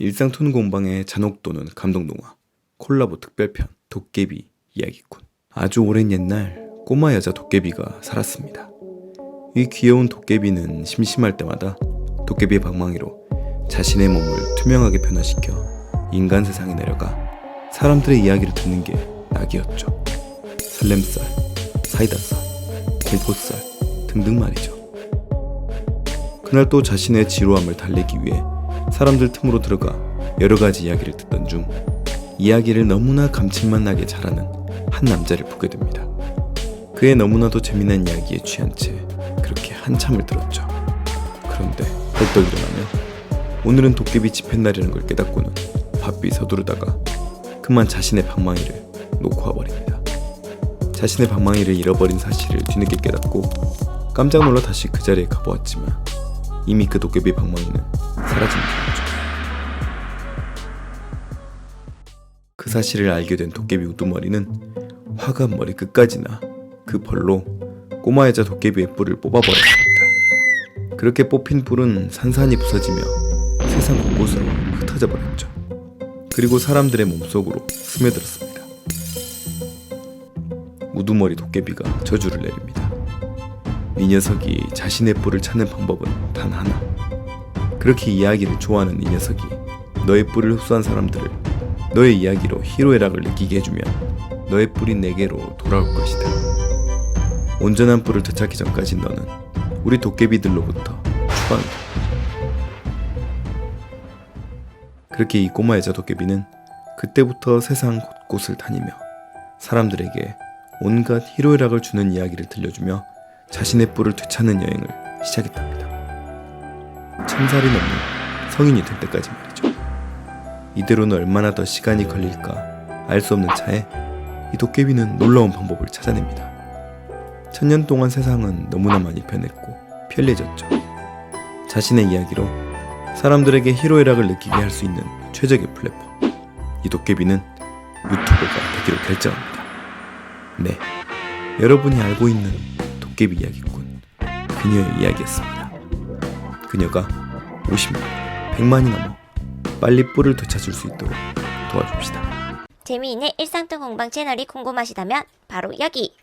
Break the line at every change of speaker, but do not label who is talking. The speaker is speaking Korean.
일상툰 공방의 잔혹 도는 감동 동화 콜라보 특별편 도깨비 이야기꾼 아주 오랜 옛날 꼬마 여자 도깨비가 살았습니다. 이 귀여운 도깨비는 심심할 때마다 도깨비의 방망이로 자신의 몸을 투명하게 변화시켜 인간 세상에 내려가 사람들의 이야기를 듣는 게 낙이었죠. 설렘살, 사이다살, 공포살 등등 말이죠. 그날 또 자신의 지루함을 달래기 위해 사람들 틈으로 들어가 여러 가지 이야기를 듣던 중 이야기를 너무나 감칠맛 나게 잘하는 한 남자를 보게 됩니다. 그의 너무나도 재미난 이야기에 취한 채 그렇게 한참을 들었죠. 그런데 벌떡 일어나며 오늘은 도깨비 집회 날이라는 걸 깨닫고는 바삐 서두르다가 그만 자신의 방망이를 놓고 와버립니다. 자신의 방망이를 잃어버린 사실을 뒤늦게 깨닫고 깜짝 놀라 다시 그 자리에 가보았지만 이미 그 도깨비 방망이는 사라진 중이었죠. 그 사실을 알게 된 도깨비 우두머리는 화가 머리 끝까지나 그 벌로 꼬마 여자 도깨비의 뿔을 뽑아버렸습니다. 그렇게 뽑힌 뿔은 산산이 부서지며 세상 곳곳으로 흩어져 버렸죠. 그리고 사람들의 몸속으로 스며들었습니다. 우두머리 도깨비가 저주를 내립니다. 이 녀석이 자신의 뿔을 찾는 방법은 단 하나. 그렇게 이야기를 좋아하는 이 녀석이 너의 뿔을 흡수한 사람들을 너의 이야기로 희로애락을 느끼게 해주면 너의 뿔이 내게로 돌아올 것이다. 온전한 뿔을 되찾기 전까지 너는 우리 도깨비들로부터 추방이다. 그렇게 이 꼬마 여자 도깨비는 그때부터 세상 곳곳을 다니며 사람들에게 온갖 희로애락을 주는 이야기를 들려주며 자신의 뿔을 되찾는 여행을 시작했답니다. 천 살이 넘는 성인이 될 때까지 말이죠. 이대로는 얼마나 더 시간이 걸릴까 알 수 없는 차에 이 도깨비는 놀라운 방법을 찾아냅니다. 천년 동안 세상은 너무나 많이 변했고 편리해졌죠. 자신의 이야기로 사람들에게 희로애락을 느끼게 할 수 있는 최적의 플랫폼. 이 도깨비는 유튜버가 되기로 결정합니다. 네, 여러분이 알고 있는 도깨비 이야기꾼 그녀의 이야기였습니다. 그녀가 50만, 100만이 넘어 빨리 뿔을 되찾을 수 있도록 도와줍시다.
재미있는 일상통 공방 채널이 궁금하시다면 바로 여기